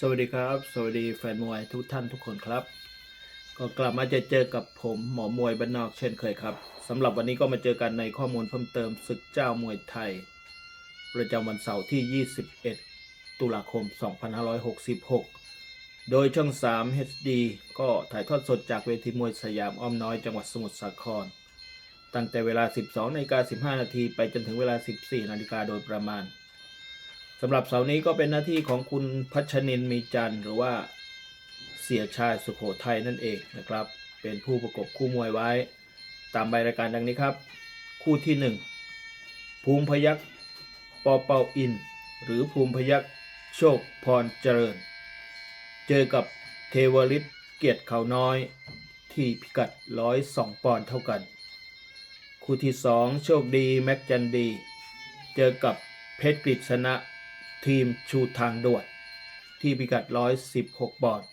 สวัสดีครับ สวัสดีแฟนมวยทุกท่านทุกคนครับ ก็กลับมาจะเจอกับผมหมอมวยบ้านนอกเช่นเคยครับสำหรับวันนี้ก็มาเจอกันในข้อมูลเพิ่มเติมศึกเจ้ามวยไทย ประจำวันเสาร์ที่ 21 ตุลาคม 2566 โดยช่อง 3 HD ก็ถ่ายทอดสดจากเวทีมวยสยามอ้อมน้อยจังหวัดสมุทรสาคร ตั้งแต่เวลา 12นาฬิกา15นาทีไปจนถึงเวลา 14นาฬิกาโดยประมาณ สำหรับเสาร์นี้ก็เป็นหน้าที่ของคุณพัชนินมีจันหรือว่าเสียชายสุโขทัยนั่นเองนะครับ เป็นผู้ประกบคู่มวยไว้ ตามใบรายการดังนี้ครับ คู่ที่ 1 ภูมิพยักปอเปาอิน หรือภูมิพยักโชคพรเจริญ เจอกับเทวริศเกียรติเขาน้อย ที่พิกัด 102 ปอนด์เท่ากัน คู่ที่ 2 โชคดีแม็กจันดี เจอกับเพชรกฤษณะ ทีมชูทางด่วนที่พิกัด 116 ปอนด์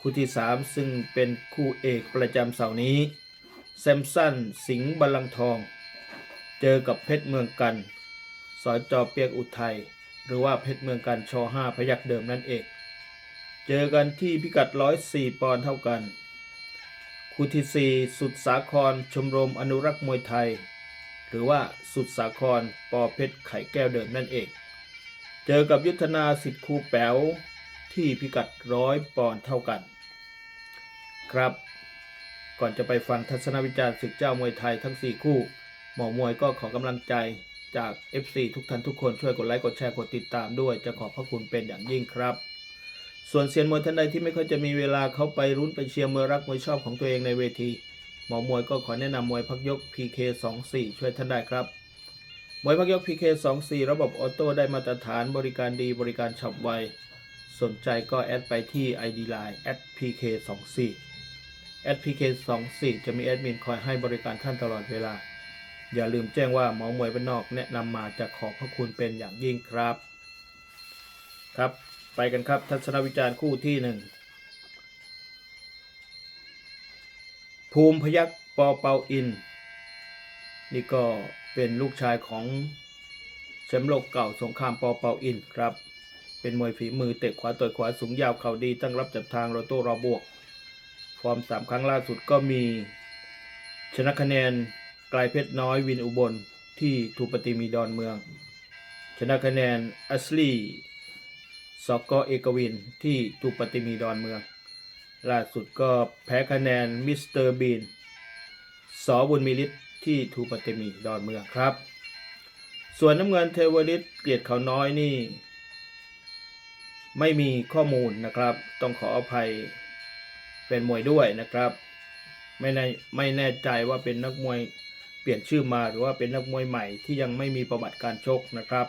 คู่ที่ 3 ซึ่งเป็นคู่เอกประจำเสาร์นี้แซมสันสิงห์บาลังทอง เจอกับเพชรเมืองกันสอยจอเปียกอุทัยหรือว่าเพชรเมืองกันช5พยักเดิมนั่นเอง เจอกันที่พิกัด 104 ปอนด์เท่ากัน คู่ที่ 4 สุดสาครชมรมอนุรักษ์มวยไทย หรือว่าสุดสาครปอเพชรไข่แก้วเดิมนั่นเอง เจอกับยุทธนาสิทธิ์ครูแป๋วที่พิกัดร้อยปอนด์เท่ากัน ครับ ก่อนจะไปฟังทัศนวิจารณ์ศึกเจ้ามวยไทยทั้ง 4 คู่ หมอมวยก็ขอกำลังใจจาก FC ทุกท่านทุกคนช่วยกดไลค์กดแชร์กดติดตามด้วยจะขอบพระคุณเป็นอย่างยิ่งครับ ส่วนเซียนมวยท่านใดที่ไม่ค่อยจะมีเวลาเข้าไปรุ้นไปเชียร์มวยรักมวยชอบของตัวเองในเวที หมอมวยก็ขอแนะนำมวยพักยก PK24 ช่วยท่านได้ครับ มวยพักยก PK24 ระบบออโต้ได้มาตรฐานบริการดีบริการฉับไว สนใจก็แอดไปที่ ID Line @pk24 @pk24 จะมีแอดมินคอยให้บริการท่านตลอดเวลา อย่าลืมแจ้งว่าหมอมวยบ้านนอกแนะนำมาจะขอบพระคุณเป็นอย่างยิ่งครับ ครับ ไปกันครับทัศนวิจารณ์คู่ที่หนึ่งภูมิพยักปอเปาอิน นี่ก็เป็นลูกชายของแชมป์โลกเก่าสงครามปอเปาอินครับ เป็นมวยฝีมือเตะขวาต่อยขวาสูงยาวเข่าดีตั้งรับจับทางรอโต้รอบวก ฟอร์มสามครั้งล่าสุดก็มี ชนะคะแนนไกลเพชรน้อยวินอุบลที่ทูปติมีดอนเมือง ชนะคะแนนอัสลีสกอเอกวินที่ทูปติมีดอนเมือง ล่าสุดก็แพ้คะแนนมิสเตอร์บีนสอบุญมีฤทธิ์ ที่ทูปติมีดอนเมืองครับ ส่วนน้ำเงินเทวฤทธิ์เกียรติเขาน้อยนี่ ไม่มีข้อมูลนะครับ ต้องขออภัยเป็นมวยด้วยนะครับ ไม่แน่ไม่แน่ใจว่าเป็นนักมวยเปลี่ยนชื่อมาหรือว่าเป็นนักมวยใหม่ที่ยังไม่มีประวัติการชกนะครับ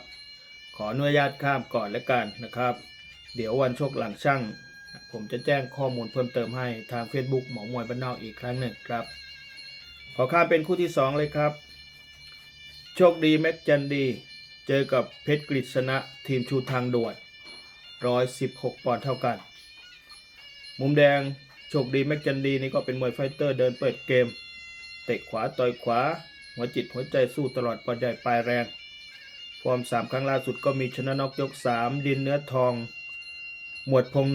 ขออนุญาตข้ามก่อนแล้วกันนะครับ เดี๋ยววันชกหลังช่าง ผมจะแจ้งข้อมูลเพิ่มเติมให้ทาง Facebook หมอมวยบ้านนอกอีกครั้งหนึ่งครับ ขอข้ามเป็นคู่ที่ 2 เลยครับ โชคดีแม็กจันดี เจอกับเพชรกฤษณะทีมชูทางด่วน116 ปอนด์เท่ากัน มุมแดงโชคดีแม็กจันดีนี่ก็เป็นมวยไฟเตอร์เดินเปิดเกม เตะขวาต่อยขวา หัวจิตหัวใจสู้ตลอดปอนใหญ่ปลายแรง ฟอร์ม 3 ครั้งล่าสุดก็มีชนะนอกยก 3 ดินเนื้อทอง หมวดพง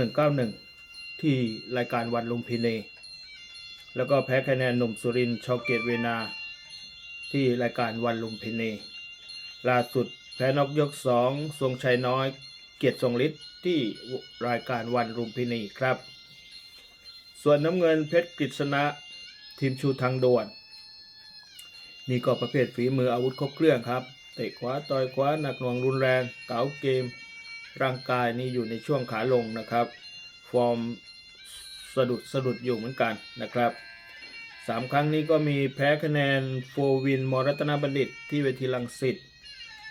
191 ที่รายการวันลุมพินี แล้วก็แพ้คะแนนหนุ่มสุรินชาวเกตเวนา ที่รายการวันลุมพินีล่าสุดแพ้นอกยก2ทรงชัยน้อย เกียรติทรงฤทธิ์ที่รายการวันลุมพินีครับ ส่วนน้ำเงินเพชรกฤษณะทีมชูทางด่วน นี่ก็ประเภทฝีมืออาวุธครบเครื่องครับ เตะขวาต่อยขวาหนักหน่วงรุนแรงเก๋าเกม ร่างกายนี่อยู่ในช่วงขาลงนะครับ ฟอร์มสะดุดสะดุดอยู่เหมือนกันนะครับ สามครั้งนี้ก็มีแพ้คะแนนโฟวินมรัตนบัณฑิต ที่เวทีรังสิต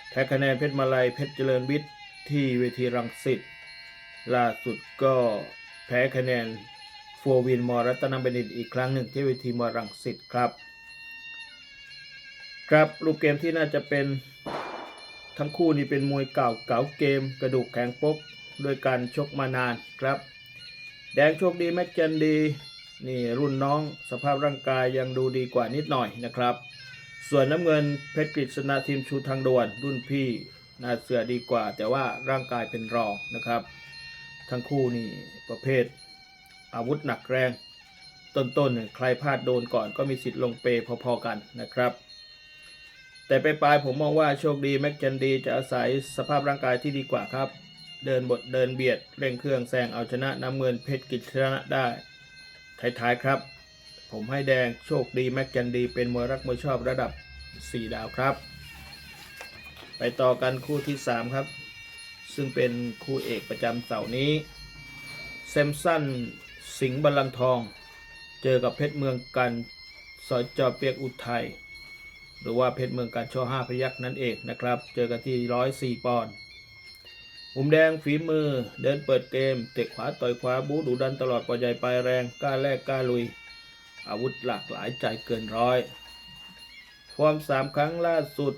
แพ้คะแนนเพชรมาลัยเพชรเจริญวิทย์ที่เวทีรังสิตล่าสุดก็แพ้คะแนนโฟวินมรัตนบัณฑิตอีกครั้งหนึ่งที่เวทีมรังสิตครับ ครับรูปเกมที่น่าจะเป็นทั้งคู่นี่เป็นมวยเก่าเก่าเกม กระดูกแข็งปกโดยการชกมานานครับ แดงโชคดีแม็กจันดี นี่รุ่นน้องสภาพร่างกายยังดูดีกว่านิดหน่อยนะครับ ส่วนน้ำเงินเพชรกฤษณะทีมชูทางด่วน รุ่นพี่น่าเสือดีกว่า แต่ว่าร่างกายเป็นรองนะครับ ทั้งคู่นี่ประเภท อาวุธหนักแรง ต้นๆใครพลาดโดนก่อนก็มีสิทธิ์ลงเปพอๆกันนะครับ แต่ไปปลายผมมองว่าโชคดีแม็กจันดีจะอาศัยสภาพร่างกายที่ดีกว่าครับ เดินบทเดินเบียดเร่งเครื่องแซงเอาชนะน้ำเงินเพชรกิจชนะได้ ท้ายๆครับ ผมให้แดงโชคดีแม็กจันดี เป็นมวยรักมวยชอบระดับ 4 ดาวครับ ไปต่อกันคู่ที่ 3 ครับ ซึ่งเป็นคู่เอกประจำเสาร์นี้เซมสันสิงห์บัลลังทอง เจอกับเพชรเมืองกันสอจอเปียกอุทัยหรือว่าเพชรเมืองการช่อห้าพยักนั่นเองนะครับ เจอกันที่ร้อยสี่ปอนด์ มุมแดงฝีมือ เดินเปิดเกม เตะขวาต่อยขวาบูดุดันตลอดปล่อยใหญ่ปลายแรงกล้าแลกกล้าลุย อาวุธหลากหลายใจเกินร้อยฟอร์มสามครั้งล่าสุด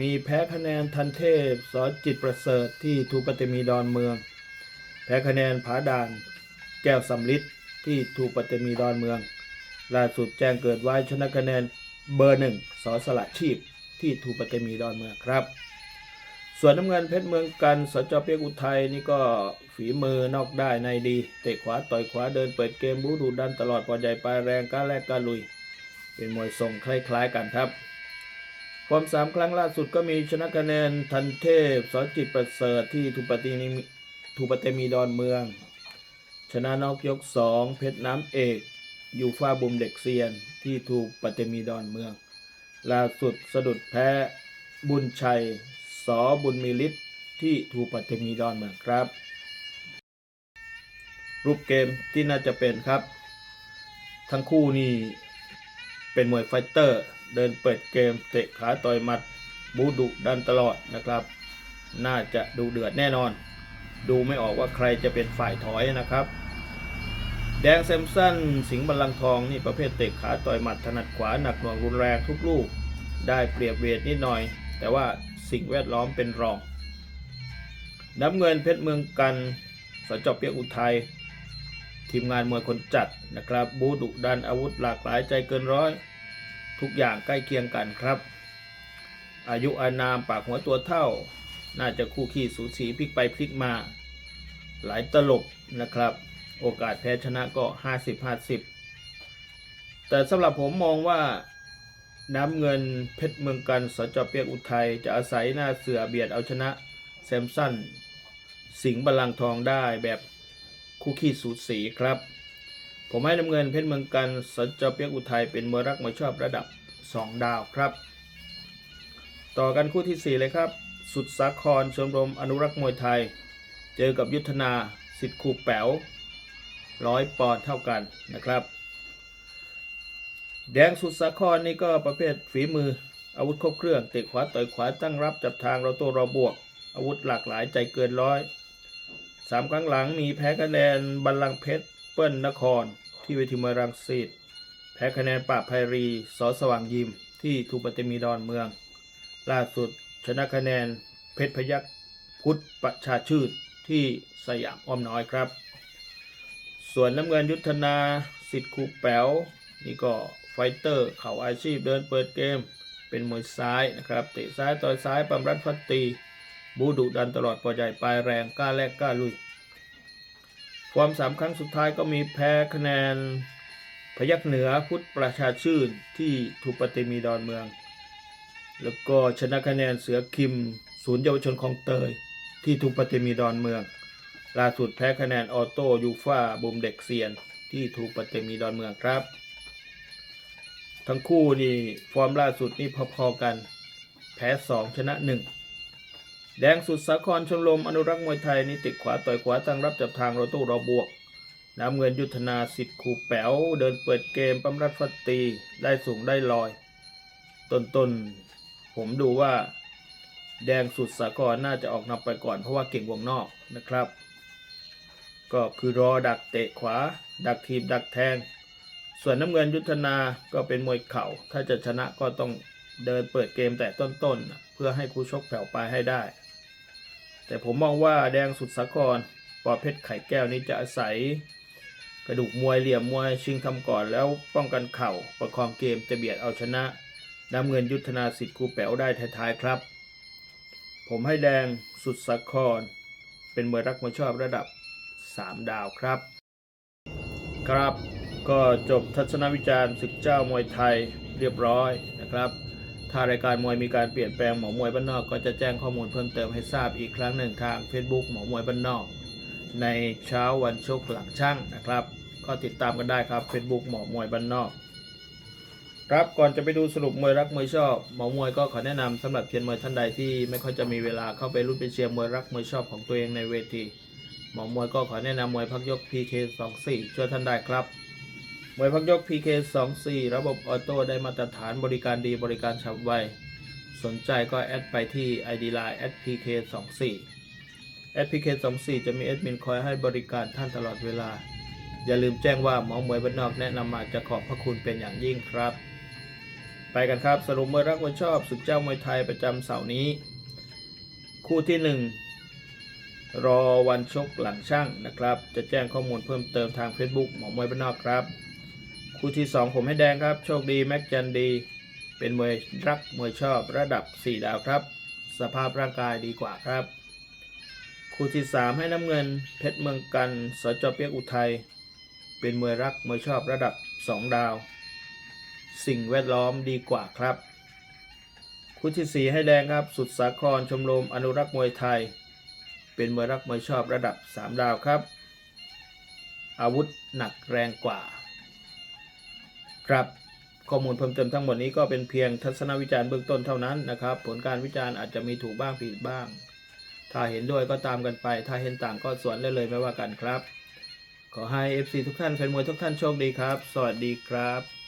มีแพ้คะแนนทันเทพสอจิตประเสริฐที่ทูปฏิมีดอนเมือง แพ้คะแนนผาด่าน แก้วสำลิดที่ทูปฏิมีดอนเมือง ล่าสุดแจ้งเกิดไว้ชนะคะแนนเบอร์หนึ่งสอสละชีพที่ทูปฏิมีดอนเมืองครับ ส่วนน้ำเงินเพชรเมืองกันสจเปียกอุทัยนี่ก็ฝีมือนอกได้ในดี เตะขวาต่อยขวาเดินเปิดเกมบูดูดันตลอดปอใหญ่ปลายแรงกล้าแลกกล้าลุย เป็นมวยทรงคล้ายๆกันครับความสามครั้งล่าสุดก็มีชนะคะแนนทันเทพสจิตประเสริฐที่ทูปฏินิมิทูปฏิมีดอนเมือง ชนะนอกยกสองเพชรน้ำเอกยูฟ้าบุมเด็กเซียนที่ถูกปฏิมีดอนเมือง ล่าสุดสะดุดแพ้บุญชัย สอบุญมีฤทธิ์ที่ถูปฏิมีดอนเมืองครับ รูปเกมที่น่าจะเป็นครับ ทั้งคู่นี่เป็นมวยไฟเตอร์ เดินเปิดเกมเตะขาต่อยหมัดบูดุดันตลอดนะครับ น่าจะดูเดือดแน่นอน ดูไม่ออกว่าใครจะเป็นฝ่ายถอยนะครับ แดงแซมสันสิงห์บัลลังทองนี่ประเภทเตะขาต่อยหมัดถนัดขวาหนักหน่วงรุนแรงทุกลูก ได้เปรียบเวทนิดหน่อย แต่ว่า สิ่งแวดล้อมเป็นรอง น้ำเงินเพชรเมืองกันสจเปียกอุทัย ทีมงานมวยคนจัดนะครับ บูดุดันอาวุธหลากหลายใจเกินร้อย ทุกอย่างใกล้เคียงกันครับ อายุอานามปากหัวตัวเท่า น่าจะคู่ขี้สูสีพลิกไปพลิกมา หลายตลบนะครับ โอกาสแพ้ชนะก็ 50-50 แต่สำหรับผมมองว่า น้ำเงินเพชรเมืองกันสจเปียกอุทัยจะอาศัยหน้าเสือเบียดเอาชนะแซมสันสิงห์บัลลังทองได้แบบคู่ขี้สูสีครับ ผมให้น้ำเงินเพชรเมืองกันสจเปียกอุทัยเป็นมวยรักมวยชอบระดับ 2 ดาวครับ ต่อกันคู่ทีสี่4 เลยครับ สุดสาครชมรมอนุรักษ์มวยไทย เจอกับยุทธนาสิทธิ์คูแป๋วร้อยปอนด์เท่ากันนะครับ แดงสุดสาครนี่ก็ประเภทฝีมือ อาวุธครบเครื่องเตะขวาต่อยขวาตั้งรับจับทางเราโตเราบวก อาวุธหลากหลายใจเกินร้อยสามครั้งหลังมีแพ้คะแนนบัลลังเพชรเปิ้ลนคร ที่เวทีมวยรังสิตแพ้คะแนนปราบไพรีสอสว่างยิม ที่ทูปฏิมีดอนเมือง ล่าสุดชนะคะแนนเพชรพยักพุทธประชาชื่นที่สยามอ้อมน้อยครับ ส่วนน้ำเงินยุทธนาสิทธิ์คูแป๋ว นี่ก็ไฟเตอร์เข่าอาชีพเดินเปิดเกม เป็นมวยซ้ายนะครับเตะซ้ายต่อยซ้ายปั๊มรัดฟัดตี บูดุดันตลอดปอใหญ่ปลายแรงกล้าแลกกล้าลุยความสามครั้งสุดท้ายก็มีแพ้คะแนนพยักเหนือพุทธประชาชื่นที่ถูปฏิมีดอนเมือง แล้วก็ชนะคะแนนเสือคิม ศูนย์เยาวชนของเตย ที่ถูปฏิมีดอนเมือง ล่าสุดแพ้คะแนนออโต้ยูฟ่าบุมเด็กเซียน ที่ถูปฏิมีดอนเมืองครับ ทั้งคู่นี่ฟอร์มล่าสุดนี่พอๆกัน แพ้สองชนะหนึ่งแดงสุดสาครชมรมอนุรักษ์มวยไทยนี่ติดขวาต่อยขวาตั้งรับจับทางเราตู้เราบวก น้ำเงินยุทธนาสิทธิ์คูแป๋วเดินเปิดเกมปั๊มรัดฟัดตีได้สูงได้ลอย ต้นๆ ผมดูว่า แดงสุดสาครน่าจะออกนำไปก่อนเพราะว่าเก่งวงนอกนะครับ ก็คือรอดักเตะขวา ดักทีบดักแทง ส่วนน้ำเงินยุทธนาก็เป็นมวยเข่า ถ้าจะชนะก็ต้องเดินเปิดเกมแต่ต้นๆ เพื่อให้คู่ชกแผ่วปลายให้ได้ แต่ผมมองว่าแดงสุดสาครปอเพชรไข่แก้วนี้จะอาศัย กระดูกมวยเหลี่ยมมวยชิงทำก่อนแล้วป้องกันเข่า ประคองเกมจะเบียดเอาชนะ น้ำเงินยุทธนาสิทธิ์ครูแป๋วได้ท้ายๆครับ ผมให้แดงสุดสาคร เป็นมวยรักมวยชอบระดับ 3 ดาวครับ ครับ ก็จบทัศนวิจารณ์ศึกเจ้ามวยไทยเรียบร้อยนะครับ ถ้ารายการมวยมีการเปลี่ยนแปลงหมอมวยบ้านนอกก็จะแจ้งข้อมูลเพิ่มเติมให้ทราบอีกครั้งหนึ่งทาง Facebook หมอมวยบ้านนอก ในเช้าวันชกหลังช่างนะครับ ก็ติดตามกันได้ครับ Facebook หมอมวยบ้านนอก ครับก่อนจะไปดูสรุปมวยรักมวยชอบหมอมวยก็ขอแนะนำสำหรับเชียร์มวยท่านใดที่ไม่ค่อยจะมีเวลาเข้าไปรุ่นไปเชียร์มวยรักมวยชอบของตัวเองในเวทีหมอมวยก็ขอแนะนำมวยพักยก PK 24 ช่วยท่านได้ครับ มวยพักยก PK 24ระบบออโต้ได้มาตรฐานบริการดีบริการฉับไว สนใจก็แอดไปที่ ID Line @pk 24 @pk 24จะมีแอดมินคอยให้บริการท่านตลอดเวลา อย่าลืมแจ้งว่าหมอมวยบ้านนอกแนะนำมาจะขอบพระคุณเป็นอย่างยิ่งครับ ไปกันครับสรุปมวยรักมวยชอบศึกเจ้ามวยไทยประจำเสาร์นี้ คู่ที่หนึ่งรอวันชกหลังช่างนะครับ จะแจ้งข้อมูลเพิ่มเติมทาง Facebook หมอมวยบ้านนอกครับ คู่ที่ 2 ผมให้แดงครับ โชคดีแม็กจันดี เป็นมวยรักมวยชอบระดับ 4 ดาวครับ สภาพร่างกายดีกว่าครับ คู่ที่ 3 ให้น้ำเงิน เพชรเมืองกันสจเปียกอุทัย เป็นมวยรักมวยชอบระดับ 2 ดาว สิ่งแวดล้อมดีกว่าครับ คู่ที่ 4 ให้แดงครับ สุดสาครชมรมอนุรักษ์มวยไทย เป็นมวยรักมวยชอบระดับ 3 ดาวครับ อาวุธหนักแรงกว่า ครับข้อมูลเพิ่มเติมทั้งหมดนี้ก็เป็นเพียงทัศนวิจารณ์เบื้องต้นเท่านั้นนะครับ ผลการวิจารณ์อาจจะมีถูกบ้างผิดบ้าง ถ้าเห็นด้วยก็ตามกันไป ถ้าเห็นต่างก็สวนได้เลยไม่ว่ากันครับ ขอให้ FC ทุกท่านแฟนมวยทุกท่านโชคดีครับ สวัสดีครับ